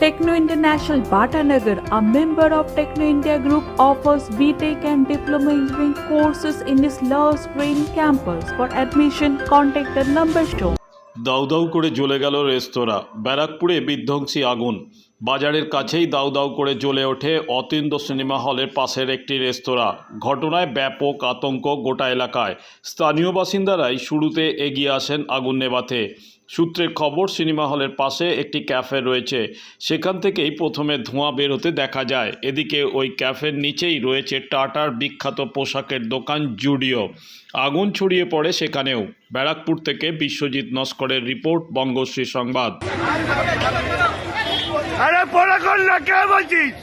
Techno International Bhatanagar, a member of Techno India Group, offers BTEC and Diploma Engineering courses in its Love Green campus. For admission, contact the number shown. দাউ দাউ করে জ্বলে গেল রেস্তোরাঁ ব্যারাকপুরে বিধ্বংসী আগুন বাজারের কাছেই দাউ দাউ করে জ্বলে ওঠে অতীন্দ্র সিনেমা হলের পাশের একটি রেস্তোরাঁ ঘটনায় ব্যাপক আতঙ্ক গোটা এলাকায় স্থানীয় বাসিন্দারাই শুরুতে এগিয়ে আসেন আগুন নেভাতে সূত্রের খবর, সিনেমা হলের পাশে একটি ক্যাফে রয়েছে। সেখান থেকেই প্রথমে ধোঁয়া বেরোতে দেখা যায়। এদিকে ওই ক্যাফের নিচেই রয়েছে টাটার বিখ্যাত পোশাকের দোকান জুডিও। আগুন ছড়িয়ে পড়ে সেখানেও। ব্যারাকপুর থেকে বিশ্বজিৎ নস্করের রিপোর্ট, বঙ্গশ্রী সংবাদ। আরে পড়া কে বলছিস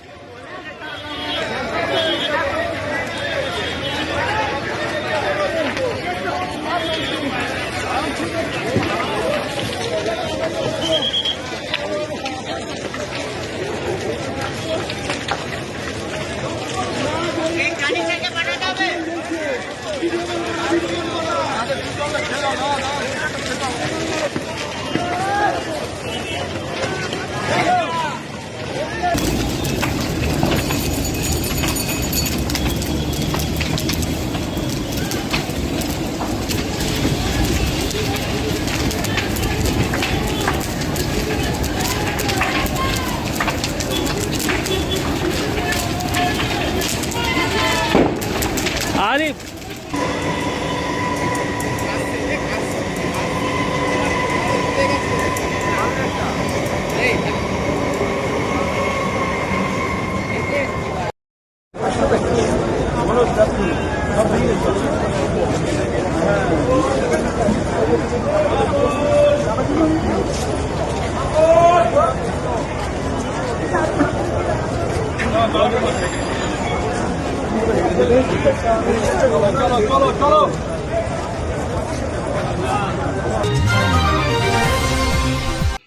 আরে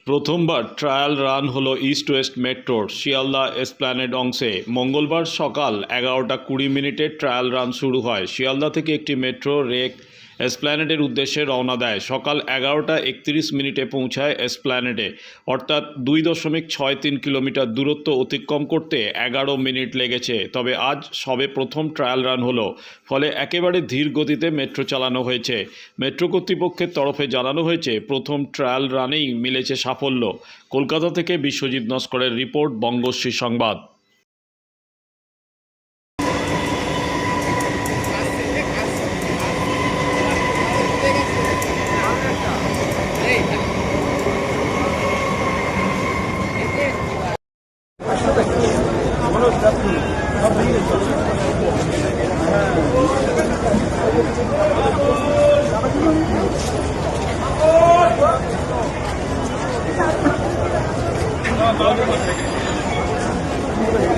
প্রথমবার ট্রায়াল রান হলো ইস্ট ওয়েস্ট মেট্রোর শিয়ালদা এসপ্ল্যানেড অংশে। মঙ্গলবার সকাল এগারোটা কুড়ি মিনিটে ট্রায়াল রান শুরু হয়। শিয়ালদা থেকে একটি মেট্রো রেক এসপ্ল্যানেডের উদ্দেশ্যে রওনা দেয়। সকাল এগারোটা একত্রিশ মিনিটে পৌঁছায় এসপ্ল্যানেডে। অর্থাৎ দুই দশমিক ছয় তিন কিলোমিটার দূরত্ব অতিক্রম করতে এগারো মিনিট লেগেছে। তবে আজ সবে প্রথম ট্রায়াল রান হলো। ফলে একেবারে ধীর গতিতে মেট্রো চালানো হয়েছে। মেট্রো কর্তৃপক্ষের তরফে জানানো হয়েছে, প্রথম ট্রায়াল রানেই মিলেছে সাফল্য। কলকাতা থেকে বিশ্বজিৎ নস্করের রিপোর্ট, বঙ্গশ্রী সংবাদ।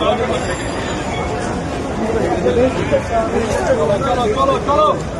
Kala kala kala kala.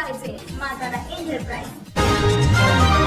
পুরাতন ডাকঘরের মালতারা এন্টারপ্রাইজে মালতারা এন্টারপ্রাইজ